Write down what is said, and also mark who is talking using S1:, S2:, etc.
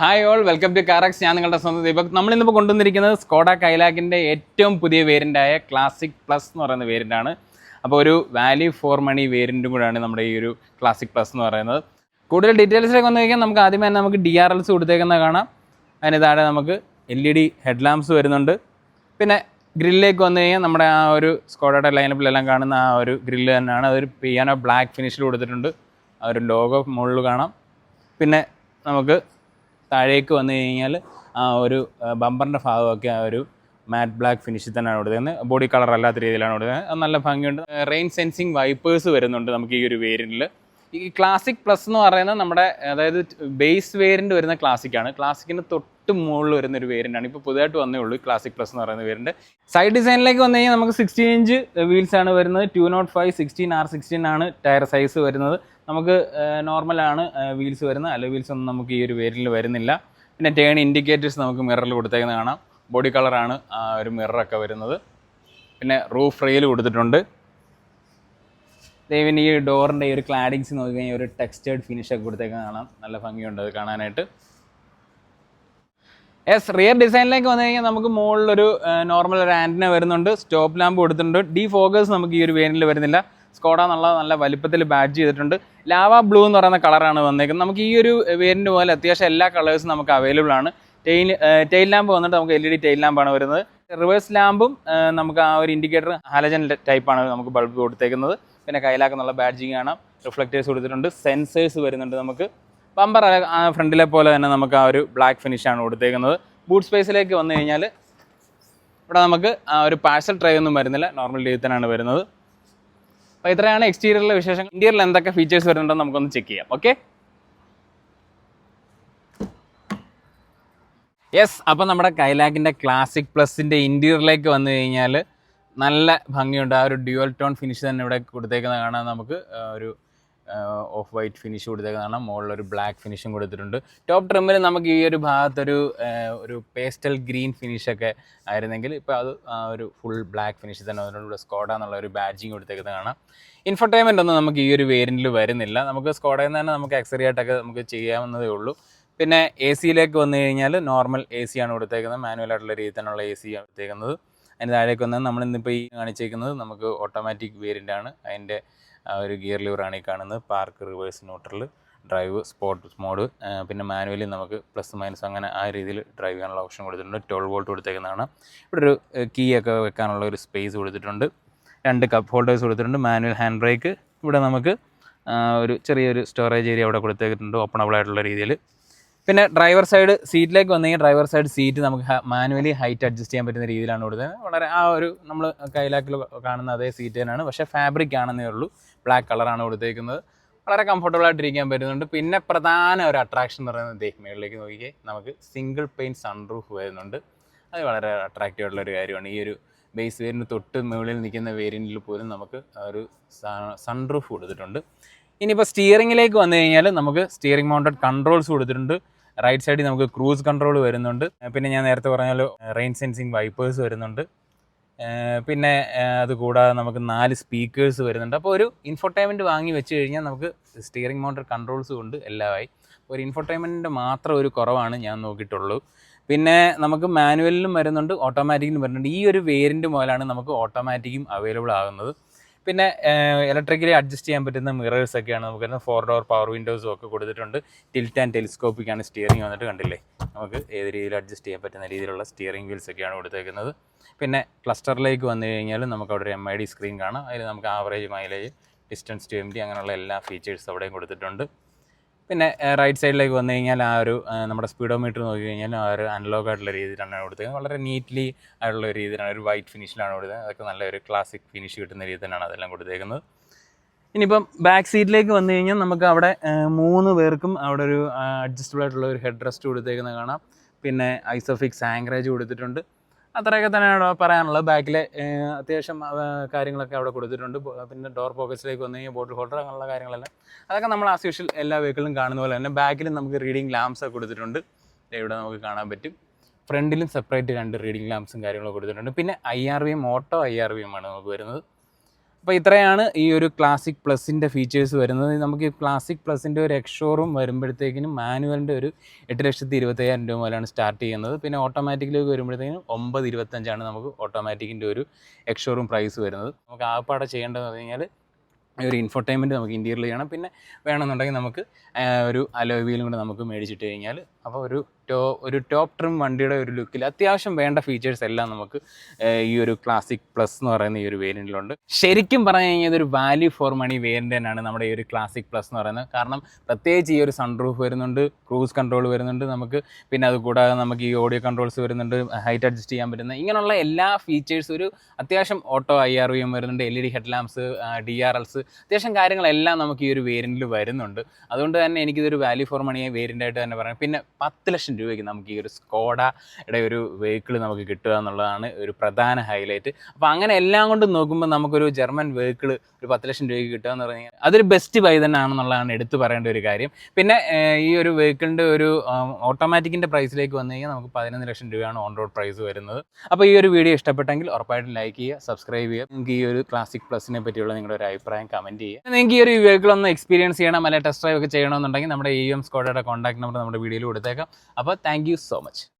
S1: Hi all welcome to Carax ഞാൻ നിങ്ങളുടെ സ്വന്തം ദീപക്. നമ്മളിന്നിപ്പോൾ കൊണ്ടുവന്നിരിക്കുന്നത് സ്കോഡ കൈലാക്കിന്റെ ഏറ്റവും പുതിയ വേരിന്റായ ക്ലാസിക് പ്ലസ് എന്ന് പറയുന്ന വേരിന്റാണ് അപ്പോൾ ഒരു വാല്യൂ ഫോർ മണി വേരിയന്റും കൂടെയാണ് നമ്മുടെ ഈ ഒരു ക്ലാസിക് പ്ലസ് എന്ന് പറയുന്നത്. കൂടുതൽ ഡീറ്റെയിൽസിലേക്ക് വന്നു കഴിഞ്ഞാൽ നമുക്ക് ആദ്യമേ തന്നെ നമുക്ക് ഡി ആർ എൽസ് കൊടുത്തേക്കുന്ന കാണാം. അതിന് താഴെ നമുക്ക് എൽ ഇ ഡി ഹെഡ് വരുന്നുണ്ട്. പിന്നെ ഗ്രില്ലിലേക്ക് വന്നു കഴിഞ്ഞാൽ നമ്മുടെ ആ ഒരു സ്കോഡയുടെ ലൈനപ്പിലെല്ലാം കാണുന്ന ആ ഒരു ഗ്രില്ല് തന്നെയാണ്. അതൊരു പിയാനോ ബ്ലാക്ക് ഫിനിഷിൽ കൊടുത്തിട്ടുണ്ട്. ആ ഒരു ലോഗോ മുകളിൽ കാണാം. പിന്നെ നമുക്ക് താഴേക്ക് വന്നു കഴിഞ്ഞാൽ ആ ഒരു ബമ്പറിന്റെ ഭാഗമൊക്കെ ആ ഒരു മാറ്റ് ബ്ലാക്ക് ഫിനിഷിൽ തന്നെയാണ് കൊടുക്കുന്നത് ബോഡി കളർ അല്ലാത്ത രീതിയിലാണ് കൊടുക്കുന്നത് നല്ല ഭംഗിയുണ്ട്. റെയിൻ സെൻസിങ് വൈപ്പേഴ്സ് വരുന്നുണ്ട് നമുക്ക് ഈ ഒരു വേരിയന്റിൽ ഈ ക്ലാസിക് പ്ലസ് എന്ന് പറയുന്നത് നമ്മുടെ അതായത് ബേസ് വേരിയന്റ് വരുന്ന ക്ലാസിക്കാണ് ക്ലാസിക്കിന് തൊട്ട് മുകളിൽ വരുന്ന ഒരു വേരിയന്റ് ആണ്. ഇപ്പോൾ പുതുതായിട്ട് വന്നേ ഉള്ളൂ ക്ലാസിക് പ്ലസ് എന്ന് പറയുന്ന വേരിയന്റ് സൈഡ് ഡിസൈനിലേക്ക് വന്നു കഴിഞ്ഞാൽ നമുക്ക് സിക്സ്റ്റീൻ ഇഞ്ച് വീൽസ് ആണ് വരുന്നത്. Two naught five sixteen R sixteen ആണ് ടയർ സൈസ് വരുന്നത്. നമുക്ക് നോർമലാണ് വീൽസ് വരുന്നത്. അലോ വീൽസ് ഒന്നും നമുക്ക് ഈ ഒരു വേരിയന്റിൽ വരുന്നില്ല. പിന്നെ ടേൺ ഇൻഡിക്കേറ്റേഴ്സ് നമുക്ക് മിററിൽ കൊടുത്തേക്കുന്നത് കാണാം. ബോഡി കളറാണ് ഒരു മിററൊക്കെ വരുന്നത്. പിന്നെ റൂഫ് റെയിൽ കൊടുത്തിട്ടുണ്ട്. ദൈവം ഈ ഡോറിന്റെ ഈ ഒരു ക്ലാഡിങ്സ് നോക്കി കഴിഞ്ഞാൽ ഒരു ഫിനിഷ് ഒക്കെ കൊടുത്തേക്കാൻ കാണാം. നല്ല ഭംഗിയുണ്ട് അത് കാണാനായിട്ട്. യെസ് റിയർ ഡിസൈനിലേക്ക് വന്നു കഴിഞ്ഞാൽ നമുക്ക് മുകളിലൊരു നോർമൽ ഒരു ആന്റിന വരുന്നുണ്ട്. സ്റ്റോപ്പ് ലാമ്പ് കൊടുത്തിട്ടുണ്ട്. ഡി ഫോക്കസ് നമുക്ക് ഈ ഒരു വേരിയന്റിൽ വരുന്നില്ല. സ്കോഡ എന്നുള്ള നല്ല വലിപ്പത്തിൽ ബാഡ്ജ് ചെയ്തിട്ടുണ്ട്. ലാവ ബ്ലൂ എന്ന് പറയുന്ന കളറാണ് വന്നേക്കുന്നത്. നമുക്ക് ഈ ഒരു വേരിയന്റ് പോലെ അത്യാവശ്യം എല്ലാ കളേഴ്സും നമുക്ക് അവൈലബിൾ ആണ്. ടെയിൽ ടെയിൽ ലാമ്പ് വന്നിട്ട് നമുക്ക് എൽ ഇ ഡി ടെയിൽ ലാമ്പാണ് വരുന്നത്. റിവേഴ്സ് ലാമ്പും നമുക്ക് ആ ഒരു ഇൻഡിക്കേറ്റർ ഹാലജൻ ടൈപ്പാണ് നമുക്ക് ബൾബ് കൊടുത്തേക്കുന്നത്. പിന്നെ കയ്യിലാക്കുന്നുള്ള ബാഡ്ജിങ് കാണാം. റിഫ്ലക്റ്റേഴ്സ് കൊടുത്തിട്ടുണ്ട്. സെൻസേഴ്സ് വരുന്നുണ്ട് നമുക്ക്. ബമ്പർ ഫ്രണ്ടിലെ പോലെ തന്നെ നമുക്ക് ആ ഒരു ബ്ലാക്ക് ഫിനിഷാണ് കൊടുത്തേക്കുന്നത്. ബൂട്ട് സ്പേസിലേക്ക് വന്നു കഴിഞ്ഞാൽ ഇവിടെ നമുക്ക് ഒരു പാഴ്സൽ ട്രൈ ഒന്നും വരുന്നില്ല. നോർമൽ തന്നെയാണ് വരുന്നത്. അപ്പോൾ ഇത്രയാണ് എക്സ്റ്റീരിയറിലെ വിശേഷങ്ങൾ. ഇന്റീരിയറിൽ എന്തൊക്കെ ഫീച്ചേഴ്സ് വരുന്നുണ്ടെന്ന് നമുക്കൊന്ന് ചെക്ക് ചെയ്യാം. ഓക്കെ യെസ് അപ്പോൾ നമ്മുടെ കൈലാക്കിന്റെ ക്ലാസിക് പ്ലസിന്റെ ഇന്റീരിയറിലേക്ക് വന്നു കഴിഞ്ഞാൽ നല്ല ഭംഗിയുണ്ട്. ആ ഒരു ഡ്യുവൽ ടോൺ ഫിനിഷ് തന്നെ ഇവിടെ കൊടുത്തേക്കുന്നത് കാണാൻ നമുക്ക് ഒരു ഓഫ് വൈറ്റ് ഫിനിഷ് കൊടുത്തേക്കുന്നത് കാണാം മുകളിലൊരു ബ്ലാക്ക് ഫിനിഷും കൊടുത്തിട്ടുണ്ട്. ടോപ്പ് ട്രിമ്മിൽ നമുക്ക് ഈ ഒരു ഭാഗത്തൊരു ഒരു പേസ്റ്റൽ ഗ്രീൻ ഫിനിഷൊക്കെ ആയിരുന്നെങ്കിൽ ഇപ്പോൾ അത് ഒരു ഫുൾ ബ്ലാക്ക് ഫിനിഷ് തന്നെ അതിനോടുള്ള സ്കോഡ എന്നുള്ള ഒരു ബാഡ്ജിങ് കൊടുത്തേക്കുന്നത് കാണാം ഇൻഫർടൈൻമെന്റ് ഒന്നും നമുക്ക് ഈ ഒരു വേരിയന്റിൽ വരുന്നില്ല. നമുക്ക് സ്കോഡയിൽ നിന്ന് തന്നെ നമുക്ക് എക്സറി ആയിട്ടൊക്കെ നമുക്ക് ചെയ്യാവുന്നതേ ഉള്ളൂ. പിന്നെ എ സിയിലേക്ക് വന്നു കഴിഞ്ഞാൽ നോർമൽ എ സി ആണ് കൊടുത്തേക്കുന്നത്. മാനുവൽ ആയിട്ടുള്ള രീതിയിൽ തന്നെയുള്ള എ സി ആണ് കൊടുത്തേക്കുന്നത്. അതിന് താഴേക്ക് വന്നാൽ നമ്മൾ ഇന്നിപ്പോൾ ഈ കാണിച്ചേക്കുന്നത് നമുക്ക് ഓട്ടോമാറ്റിക് വേരിയന്റ് ആണ്. അതിന്റെ ഒരു ഗിയർ ലിവറാണ് ഈ കാണുന്നത്. Park reverse neutral drive sport mode പിന്നെ മാനുവലി നമുക്ക് പ്ലസ് മൈനസ് അങ്ങനെ ആ രീതിയിൽ ഡ്രൈവ് ചെയ്യാനുള്ള ഓപ്ഷൻ കൊടുത്തിട്ടുണ്ട്. ട്വൽവ് വോൾട്ട് കൊടുത്തേക്കുന്നതാണ്. ഇവിടെ ഒരു കീ ഒക്കെ വെക്കാനുള്ള ഒരു സ്പേസ് കൊടുത്തിട്ടുണ്ട്. രണ്ട് കപ്പ് ഹോൾഡേഴ്സ് കൊടുത്തിട്ടുണ്ട്. Manual hand brake. ഇവിടെ നമുക്ക് ഒരു ചെറിയൊരു സ്റ്റോറേജ് ഏരിയ അവിടെ കൊടുത്തേക്കിട്ടുണ്ട് ഓപ്പണബിൾ ആയിട്ടുള്ള രീതിയിൽ. പിന്നെ ഡ്രൈവർ സൈഡ് സീറ്റിലേക്ക് വന്നു ഡ്രൈവർ സൈഡ് സീറ്റ് നമുക്ക് മാനുവലി ഹൈറ്റ് അഡ്ജസ്റ്റ് ചെയ്യാൻ പറ്റുന്ന രീതിയിലാണ് കൊടുത്തത് വളരെ ആ ഒരു നമ്മൾ കൈലാക്കിൽ കാണുന്ന അതേ സീറ്റ് തന്നെയാണ്. പക്ഷേ ഫാബ്രിക് ആണെന്നേ ഉള്ളൂ. ബ്ലാക്ക് കളറാണ് കൊടുത്തേക്കുന്നത്. വളരെ കംഫർട്ടബിൾ ആയിട്ട് ഇരിക്കാൻ പറ്റുന്നുണ്ട്. പിന്നെ പ്രധാന ഒരു അട്രാക്ഷൻ എന്ന് പറയുന്നത് ദേ മേളിലേക്ക് നോക്കിയേ നമുക്ക് സിംഗിൾ പെയിൻ സൺറൂഫ് വരുന്നുണ്ട്. അത് വളരെ അട്രാക്റ്റീവ് ആയിട്ടുള്ള ഒരു കാര്യമാണ്. ഈ ഒരു ബേസ് വേരിന് തൊട്ട് മുകളിൽ നിൽക്കുന്ന വേരിയന്റിൽ പോലും നമുക്ക് ഒരു സൺറൂഫ് കൊടുത്തിട്ടുണ്ട്. ഇനിയിപ്പോൾ സ്റ്റിയറിങ്ങിലേക്ക് വന്നു കഴിഞ്ഞാൽ നമുക്ക് സ്റ്റിയറിംഗ് മൗണ്ടഡ് കൺട്രോൾസ് കൊടുത്തിട്ടുണ്ട്. റൈറ്റ് സൈഡിൽ നമുക്ക് ക്രൂസ് കൺട്രോൾ വരുന്നുണ്ട്. പിന്നെ ഞാൻ നേരത്തെ പറഞ്ഞാൽ റെയിൻ സെൻസിങ് വൈപ്പേഴ്സ് വരുന്നുണ്ട്. പിന്നെ അതുകൂടാതെ കൂടാതെ നമുക്ക് നാല് സ്പീക്കേഴ്സ് വരുന്നുണ്ട്. അപ്പോൾ ഒരു ഇൻഫോർടൈൻമെന്റ് വാങ്ങി വെച്ച് കഴിഞ്ഞാൽ നമുക്ക് സ്റ്റിയറിംഗ് മോട്ടർ കൺട്രോൾസ് കൊണ്ട് എല്ലാമായി ഒരു ഇൻഫോർടൈൻമെന്റിന്റെ മാത്രം ഒരു കുറവാണ് ഞാൻ നോക്കിയിട്ടുള്ളൂ. പിന്നെ നമുക്ക് മാനുവലിലും വരുന്നുണ്ട് ഓട്ടോമാറ്റിക്കിലും വരുന്നുണ്ട്. ഈ ഒരു വേരിയന്റ് മുതലാണ് നമുക്ക് ഓട്ടോമാറ്റിക്കും അവൈലബിൾ ആകുന്നത്. പിന്നെ ഇലക്ട്രിക്കലി അഡ്ജസ്റ്റ് ചെയ്യാൻ പറ്റുന്ന മിറേഴ്സ് ഒക്കെയാണ് നമുക്ക് ഫോർ ഡോർ പവർ വിൻഡോസും ഒക്കെ കൊടുത്തിട്ടുണ്ട്. ടിൽറ്റ് ആൻഡ് ടെലിസ്കോപ്പിക്കാണ് സ്റ്റിയറിംഗ് വന്നിട്ട് കണ്ടില്ലേ? നമുക്ക് ഏത് രീതിയിൽ അഡ്ജസ്റ്റ് ചെയ്യാൻ പറ്റുന്ന രീതിയിലുള്ള സ്റ്റിയറിംഗ് വീൽസ് ഒക്കെയാണ് കൊടുത്തേക്കുന്നത്. പിന്നെ ക്ലസ്റ്ററിലേക്ക് വന്നു കഴിഞ്ഞാൽ നമുക്ക് അവിടെ എം ഐ ഡി സ്ക്രീൻ കാണാം. അതിൽ നമുക്ക് average mileage distance to empty അങ്ങനെയുള്ള എല്ലാ ഫീച്ചേഴ്സ് അവിടെയും കൊടുത്തിട്ടുണ്ട്. പിന്നെ റൈറ്റ് സൈഡിലേക്ക് വന്നു കഴിഞ്ഞാൽ ആ ഒരു നമ്മുടെ സ്പീഡോമീറ്റർ നോക്കി കഴിഞ്ഞാൽ ആ ഒരു അനലോഗ് ആയിട്ടുള്ള രീതിയിലാണ് കൊടുത്തത്. വളരെ നീറ്റ്ലി ആയിട്ടുള്ള രീതിയിലാണ് ഒരു വൈറ്റ് ഫിനിഷിലാണ് കൊടുത്തത്. അതൊക്കെ നല്ലൊരു ക്ലാസിക് ഫിനിഷ് കിട്ടുന്ന തന്നെയാണ് അതെല്ലാം കൊടുത്തേക്കുന്നത്. ഇനിയിപ്പം ബാക്ക് സീറ്റിലേക്ക് വന്നു കഴിഞ്ഞാൽ നമുക്ക് അവിടെ മൂന്ന് പേർക്കും അവിടെ ഒരു അഡ്ജസ്റ്റബിൾ ആയിട്ടുള്ള ഒരു ഹെഡ് റെസ്റ്റ് കൊടുത്തേക്കുന്നത് കാണാം. പിന്നെ ഐസോഫിക്സ് ആങ്കറേജ് കൊടുത്തിട്ടുണ്ട്. അത്രയൊക്കെ തന്നെയാണ് പറയാനുള്ളത്. ബാക്കിലെ അത്യാവശ്യം കാര്യങ്ങളൊക്കെ അവിടെ കൊടുത്തിട്ടുണ്ട്. പിന്നെ ഡോർ പോക്കറ്റ്സിലേക്ക് വന്നു കഴിഞ്ഞാൽ ബോട്ടിൽ ഹോൾഡർ അങ്ങനെയുള്ള കാര്യങ്ങളെല്ലാം. അതൊക്കെ നമ്മൾ ആസ് എല്ലാ വെഹിക്കിളും കാണുന്ന പോലെ തന്നെ. ബാക്കിലും നമുക്ക് റീഡിംഗ് ലാംസ് ഒക്കെ കൊടുത്തിട്ടുണ്ട്. ഇവിടെ നമുക്ക് കാണാൻ പറ്റും. ഫ്രണ്ടിലും സെപ്പറേറ്റ് രണ്ട് റീഡിംഗ് ലാംപ്സും കാര്യങ്ങളൊക്കെ കൊടുത്തിട്ടുണ്ട്. പിന്നെ ഐ ആർ വിയും ഓട്ടോ ഐ ആർ വിയുമാണ് നമുക്ക് വരുന്നത്. അപ്പോൾ ഇത്രയാണ് ഈ ഒരു ക്ലാസിക് പ്ലസിന്റെ ഫീച്ചേഴ്സ് വരുന്നത്. നമുക്ക് ഈ ക്ലാസിക് പ്ലസിന്റെ ഒരു എക്സോറും വരുമ്പോഴത്തേക്കിനും മാനുവലിന്റെ ഒരു എട്ട് ലക്ഷത്തി ഇരുപത്തയ്യായിരം രൂപ മുതലാണ് സ്റ്റാർട്ട് ചെയ്യുന്നത്. പിന്നെ ഓട്ടോമാറ്റിക്കിലേക്ക് വരുമ്പോഴത്തേക്കും ഒമ്പത് ഇരുപത്തഞ്ചാണ് നമുക്ക് ഓട്ടോമാറ്റിക്കിന്റെ ഒരു എക്സോറും പ്രൈസ് വരുന്നത്. നമുക്ക് ആപ്പാടെ ചെയ്യേണ്ടതെന്ന് പറഞ്ഞു കഴിഞ്ഞാൽ ഒരു ഇൻഫോർടൈൻമെന്റ് നമുക്ക് ഇന്റീരിയൽ ചെയ്യണം. പിന്നെ വേണമെന്നുണ്ടെങ്കിൽ നമുക്ക് ഒരു അലോയ് വീലും കൂടെ നമുക്ക് മേടിച്ചിട്ട് കഴിഞ്ഞാൽ അപ്പോൾ ഒരു ടോ ഒരു ടോപ്പ് ട്രിം വണ്ടിയുടെ ഒരു ലുക്കിൽ അത്യാവശ്യം വേണ്ട ഫീച്ചേഴ്സ് എല്ലാം നമുക്ക് ഈ ഒരു ക്ലാസിക് പ്ലസ് എന്ന് പറയുന്ന ഈ ഒരു വേരിയന്റിലുണ്ട് ശരിക്കും പറഞ്ഞു കഴിഞ്ഞാൽ ഇതൊരു വാല്യൂ ഫോർ മണി വേരിയന്റ് തന്നെയാണ് നമ്മുടെ ഈ ഒരു ക്ലാസിക് പ്ലസ് എന്ന് പറയുന്നത്. കാരണം പ്രത്യേകിച്ച് ഈ ഒരു സൺറൂഫ് വരുന്നുണ്ട് ക്രൂസ് കൺട്രോൾ വരുന്നുണ്ട് നമുക്ക് പിന്നെ അതുകൂടാതെ നമുക്ക് ഈ ഓഡിയോ കൺട്രോൾസ് വരുന്നുണ്ട് ഹൈറ്റ് അഡ്ജസ്റ്റ് ചെയ്യാൻ പറ്റുന്ന ഇങ്ങനെയുള്ള എല്ലാ ഫീച്ചേഴ്സും ഒരു അത്യാവശ്യം auto I R V M വരുന്നുണ്ട് L E D head D R Ls അത്യാവശ്യം കാര്യങ്ങളെല്ലാം നമുക്ക് ഈ ഒരു വേരിയന്റിൽ വരുന്നുണ്ട്. അതുകൊണ്ട് തന്നെ എനിക്കിതൊരു വാല്യൂ ഫോർ മണി വേരിയന്റ് ആയിട്ട് തന്നെ പറയാം. പിന്നെ പത്ത് ലക്ഷം രൂപയ്ക്ക് നമുക്ക് ഈ ഒരു സ്കോഡയുടെ ഒരു വെഹിക്കിൾ നമുക്ക് കിട്ടുക എന്നുള്ളതാണ് ഒരു പ്രധാന ഹൈലൈറ്റ് അപ്പോൾ അങ്ങനെ എല്ലാം കൊണ്ടും നോക്കുമ്പോൾ നമുക്കൊരു ജർമ്മൻ വെഹിക്കിൾ ഒരു പത്ത് ലക്ഷം രൂപയ്ക്ക് കിട്ടുക എന്ന് പറഞ്ഞു കഴിഞ്ഞാൽ അതൊരു ബെസ്റ്റ് ബൈ തന്നെ ആണെന്നുള്ളതാണ് എടുത്തു പറയേണ്ട ഒരു കാര്യം. പിന്നെ ഈ ഒരു വെഹിക്കിളിന്റെ ഒരു ഓട്ടോമാറ്റിക്കിന്റെ പ്രൈസിലേക്ക് വന്നു കഴിഞ്ഞാൽ നമുക്ക് പതിനൊന്ന് ലക്ഷം രൂപയാണ് ഓൺ റോഡ് പ്രൈസ് വരുന്നത്. അപ്പോൾ ഈ ഒരു വീഡിയോ ഇഷ്ടപ്പെട്ടെങ്കിൽ ഉറപ്പായിട്ടും ലൈക്ക് ചെയ്യുക സബ്സ്ക്രൈബ് ചെയ്യുക. നിങ്ങൾക്ക് ഈ ഒരു ക്ലാസിക് പ്ലസിനെ പറ്റിയുള്ള നിങ്ങളുടെ ഒരു അഭിപ്രായം കമന്റ് ചെയ്യുക. നിങ്ങൾക്ക് ഈ ഒരു വെഹിക്കിൾ ഒന്ന് എക്സ്പീരിയൻസ് ചെയ്യണം അല്ലെങ്കിൽ ടെസ്റ്റ് ഡ്രൈവ് ഒക്കെ ചെയ്യണമെന്നുണ്ടെങ്കിൽ നമ്മുടെ ഇ എം സ്കോഡയുടെ കോൺടാക്ട് നമ്പർ നമ്മുടെ വീഡിയോയിൽ കൊടുത്തേക്കാം അപ്പോൾ താങ്ക് സോ മച്ച്